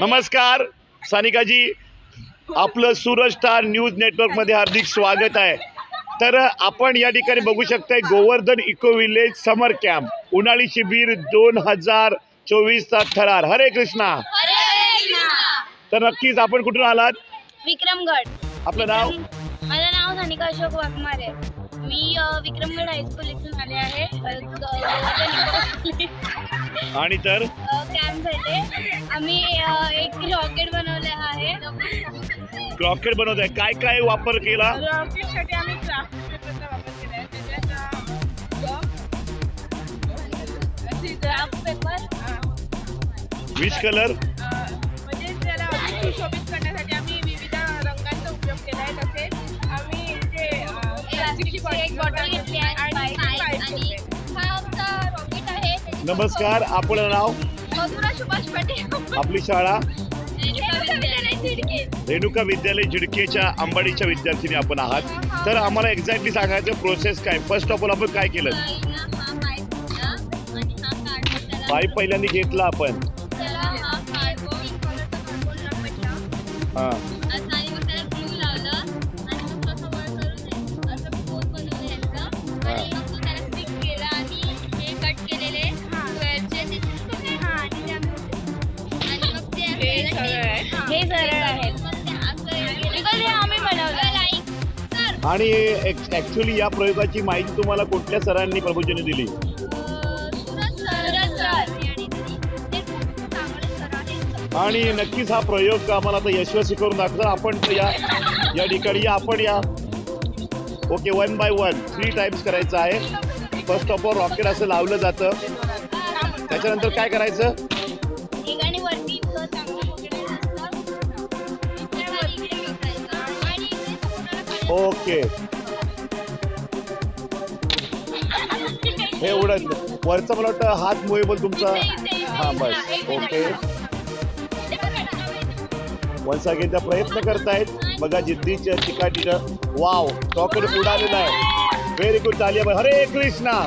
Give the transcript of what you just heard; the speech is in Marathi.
नमस्कार सानिकाजी. आपलं सूरज स्टार न्यूज नेटवर्कमध्ये हार्दिक स्वागत आहे. तर आपण या ठिकाणी बघू शकताय Govardhan eco village summer camp. उन्हाळी शिबिर दोन हजार चोवीसचा थरार. हरे कृष्णा. तर नक्कीच आपण कुठून आलात? विक्रमगड. आपलं नाव? माझं नाव सानिका अशोक वाघमारे मी विक्रमगड हायस्कूल इथून आले आहे. आणि तर? आम्ही अ, एक रॉकेट बनवले आहे. रॉकेट बनवत आहे काय काय वापर केला? रॉकेटसाठी आम्ही क्राफ्ट पेपरचा वापर केला आहे. त्याच्यात क्राफ्ट पेपर विच कलर म्हणजे त्याला अजून सुशोभित करण्यासाठी आम्ही विविध रंगांचा उपयोग केला आहे. तसेच आम्ही जे अ, प्लास्टिकची एक बॉटल घेतली नमस्कार आपलं नाव? मधुरा सुभाष पाटील. आपली शाळा? विद्यालय रेणुका विद्यालय झिडकेच्या अंबाडीच्या विद्यार्थिनी आपण आहात. तर आम्हाला एक्झॅक्टली सांगायचं प्रोसेस काय? फर्स्ट ऑफ ऑल आपण काय केलं? हा पाईप होता आणि हा कार्डबोर्ड त्याला पाईप पहिल्यांदा घेतला आपण. त्याला हा हां. असं आणि ऍक्च्युली या प्रयोगाची माहिती तुम्हाला कुठल्या सरांनी प्रभूजीने दिली? आणि नक्कीच हा प्रयोग आम्हाला आता यशस्वी करून दाखवतो आपण या या ठिकाणी या आपण या. Okay one by one three times करायचं आहे. फर्स्ट ऑफ ऑल रॉकेट असं लावलं जातं. त्याच्यानंतर काय करायचं? ओके. हे उडत वरचं मला वाटतं हात मुवेबल तुमचा. हां बस. ओके. वन्स अगेन त्या प्रयत्न करतायत. बघा जिद्दीच्या चिकाटीनं. वाव रॉकेट उडालेला आहे. व्हेरी गुड चालिया हरे कृष्णा.